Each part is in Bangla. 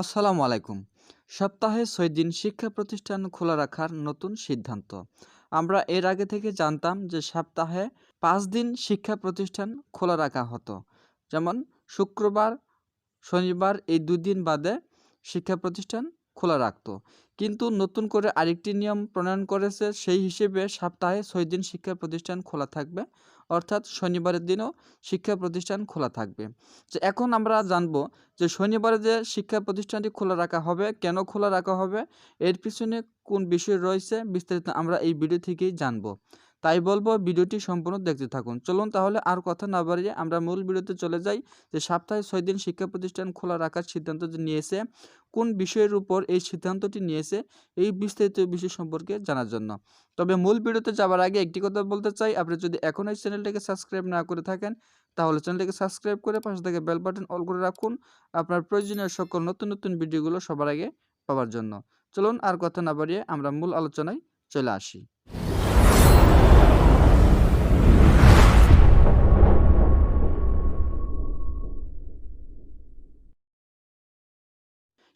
আসসালামু আলাইকুম। সপ্তাহে ছয় দিন শিক্ষা প্রতিষ্ঠান খোলা রাখার নতুন সিদ্ধান্ত। আমরা এর আগে থেকে জানতাম যে সপ্তাহে পাঁচ দিন শিক্ষা প্রতিষ্ঠান খোলা রাখা হতো। যেমন শুক্রবার, শনিবার এই দুদিন বাদে শিক্ষা প্রতিষ্ঠান খোলা রাখতো। কিন্তু নতুন করে আরেকটি নিয়ম প্রণয়ন করেছে, সেই হিসেবে সপ্তাহে ছয় দিন শিক্ষা প্রতিষ্ঠান খোলা থাকবে, অর্থাৎ শনিবারের দিনও শিক্ষা প্রতিষ্ঠান খোলা থাকবে। যে এখন আমরা জানব যে শনিবারে যে শিক্ষা প্রতিষ্ঠানটি খোলা রাখা হবে, কেন খোলা রাখা হবে, এর পিছনে কোন বিষয় রয়েছে, বিস্তারিত আমরা এই ভিডিও থেকেই জানব। তাই বলব ভিডিওটি সম্পূর্ণ দেখতে থাকুন। চলুন তাহলে আর কথা না বাড়িয়ে আমরা মূল ভিডিওতে চলে যাই যে সপ্তাহে ছয় দিন শিক্ষা প্রতিষ্ঠান খোলা রাখার সিদ্ধান্ত নিয়েছে কোন বিষয়ের উপর এই সিদ্ধান্তটি নিয়েছে, এই বিস্তারিত বিষয় সম্পর্কে জানার জন্য। তবে মূল ভিডিওতে যাওয়ার আগে একটি কথা বলতে চাই, আপনি যদি এখন এই চ্যানেলটিকে সাবস্ক্রাইব না করে থাকেন, তাহলে চ্যানেলটিকে সাবস্ক্রাইব করে পাশে থেকে বেল বাটন অল করে রাখুন আপনার প্রয়োজনীয় সকল নতুন নতুন ভিডিওগুলো সবার আগে পাওয়ার জন্য। চলুন আর কথা না বাড়িয়ে আমরা মূল আলোচনায় চলে আসি।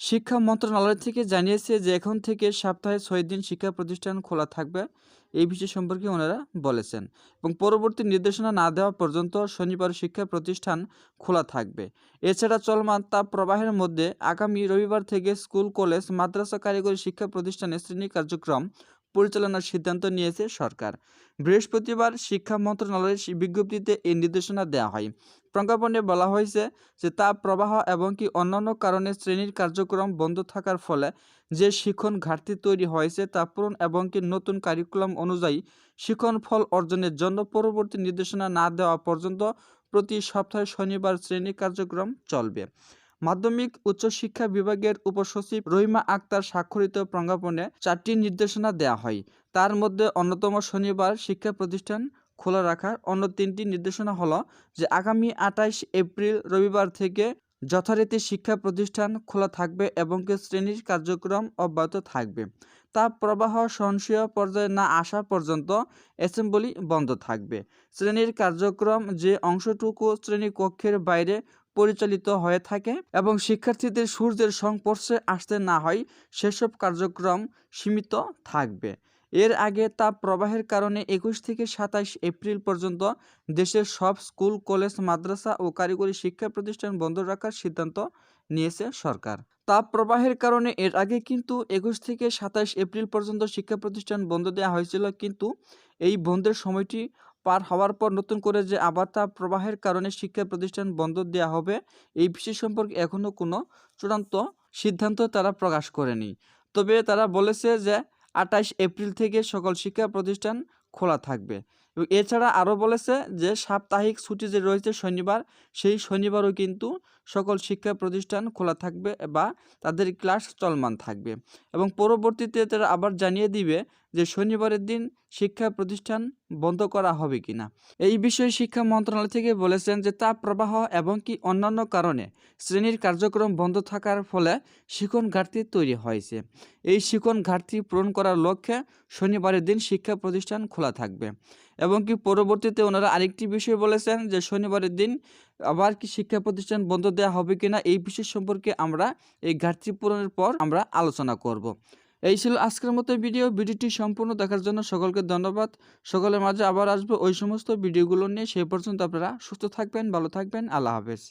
শিক্ষা মন্ত্রণালয় থেকে জানিয়েছে যে এখন থেকে সপ্তাহে ছয় দিন শিক্ষা প্রতিষ্ঠান খোলা থাকবে। এই বিষয় সম্পর্কে ওনারা বলেছেন এবং পরবর্তী নির্দেশনা না দেওয়া পর্যন্ত শনিবার শিক্ষা প্রতিষ্ঠান খোলা থাকবে। এছাড়া চলমান তাপ প্রবাহের মধ্যে আগামী রবিবার থেকে স্কুল, কলেজ, মাদ্রাসা কারিগরি শিক্ষা প্রতিষ্ঠানে শ্রেণি কার্যক্রম পরিচালনার সিদ্ধান্ত নিয়েছে সরকার। বৃহস্পতিবার শিক্ষা মন্ত্রণালয়ের বিজ্ঞপ্তিতে এই নির্দেশনা দেওয়া হয়। প্রজ্ঞাপনে বলা হয়েছে যে তাপ প্রবাহ এবং কি অন্যান্য কারণে শ্রেণির কার্যক্রম বন্ধ থাকার ফলে যে শিক্ষণ ঘাটতি তৈরি হয়েছে তা পূরণ এবং কি নতুন কারিকুলাম অনুযায়ী শিক্ষণ ফল অর্জনের জন্য পরবর্তী নির্দেশনা না দেওয়া পর্যন্ত প্রতি সপ্তাহে শনিবার শ্রেণি কার্যক্রম চলবে। মাধ্যমিক উচ্চশিক্ষা বিভাগের উপসচিব রহিমা আক্তার স্বাক্ষরিত প্রজ্ঞাপনে চারটি নির্দেশনা দেওয়া হয়। তার মধ্যে অন্যতম শনিবার শিক্ষা প্রতিষ্ঠান খোলা রাখার অন্য তিনটি নির্দেশনা হলো যে, আগামী আঠাইশ এপ্রিল রবিবার থেকে যথারীতি শিক্ষা প্রতিষ্ঠান খোলা থাকবে এবং শ্রেণির কার্যক্রম অব্যাহত থাকবে। তাপ প্রবাহ সহনশীল পর্যায়ে না আসা পর্যন্ত অ্যাসেম্বলি বন্ধ থাকবে। শ্রেণির কার্যক্রম যে অংশটুকু শ্রেণি কক্ষের বাইরে পরিচালিত হয়ে থাকে এবং শিক্ষার্থীদের সূর্যের সংস্পর্শে আসতে না হয়, সেসব কার্যক্রম সীমিত থাকবে। এর আগে তাপ প্রবাহের কারণে একুশ থেকে সাতাইশ এপ্রিল পর্যন্ত দেশের সব স্কুল, কলেজ, মাদ্রাসা ও কারিগরি শিক্ষা প্রতিষ্ঠান বন্ধ রাখার সিদ্ধান্ত নিয়েছে সরকার। তাপ প্রবাহের কারণে এর আগে কিন্তু একুশ থেকে সাতাইশ এপ্রিল পর্যন্ত শিক্ষা প্রতিষ্ঠান বন্ধ দেওয়া হয়েছিল, কিন্তু এই বন্ধের সময়টি পার হওয়ার পর নতুন করে যে আবার তা প্রবাহের কারণে শিক্ষা প্রতিষ্ঠান বন্ধ দেওয়া হবে, এই বিষয় সম্পর্কে এখনও কোনো চূড়ান্ত সিদ্ধান্ত তারা প্রকাশ করেনি। তবে তারা বলেছে যে আটাইশ এপ্রিল থেকে সকল শিক্ষা প্রতিষ্ঠান খোলা থাকবে। এবং এছাড়া আরও বলেছে যে, সাপ্তাহিক ছুটি যে রয়েছে শনিবার, সেই শনিবারও কিন্তু সকল শিক্ষা প্রতিষ্ঠান খোলা থাকবে বা তাদের ক্লাস চলমান থাকবে। এবং পরবর্তীতে তারা আবার জানিয়ে দিবে যে, শনিবারের দিন শিক্ষা প্রতিষ্ঠান বন্ধ করা হবে কিনা। এই বিষয়ে শিক্ষা মন্ত্রণালয় থেকে বলেছেন যে তাপ প্রবাহ এবং কি অন্যান্য কারণে শ্রেণির কার্যক্রম বন্ধ থাকার ফলে শিখন ঘাটতি তৈরি হয়েছে। এই শিখন ঘাটতি পূরণ করার লক্ষ্যে শনিবারের দিন শিক্ষা প্রতিষ্ঠান খোলা থাকবে। এবং কি পরবর্তীতে ওনারা আরেকটি বিষয় বলেছেন যে শনিবারের দিন আবার কি শিক্ষা প্রতিষ্ঠান বন্ধ দেওয়া হবে কিনা এই বিষয় সম্পর্কে আমরা এই ঘাটতি পূরণের পর আমরা আলোচনা করব। এই ছিল আজকের মতো ভিডিও। ভিডিওটি সম্পূর্ণ দেখার জন্য সকলকে ধন্যবাদ। সকলের মাঝে আবার আসব। ওই সমস্ত ভিডিওগুলো নিয়ে সেই পর্যন্ত আপনারা সুস্থ থাকবেন, ভালো থাকবেন। আল্লাহ হাফেজ।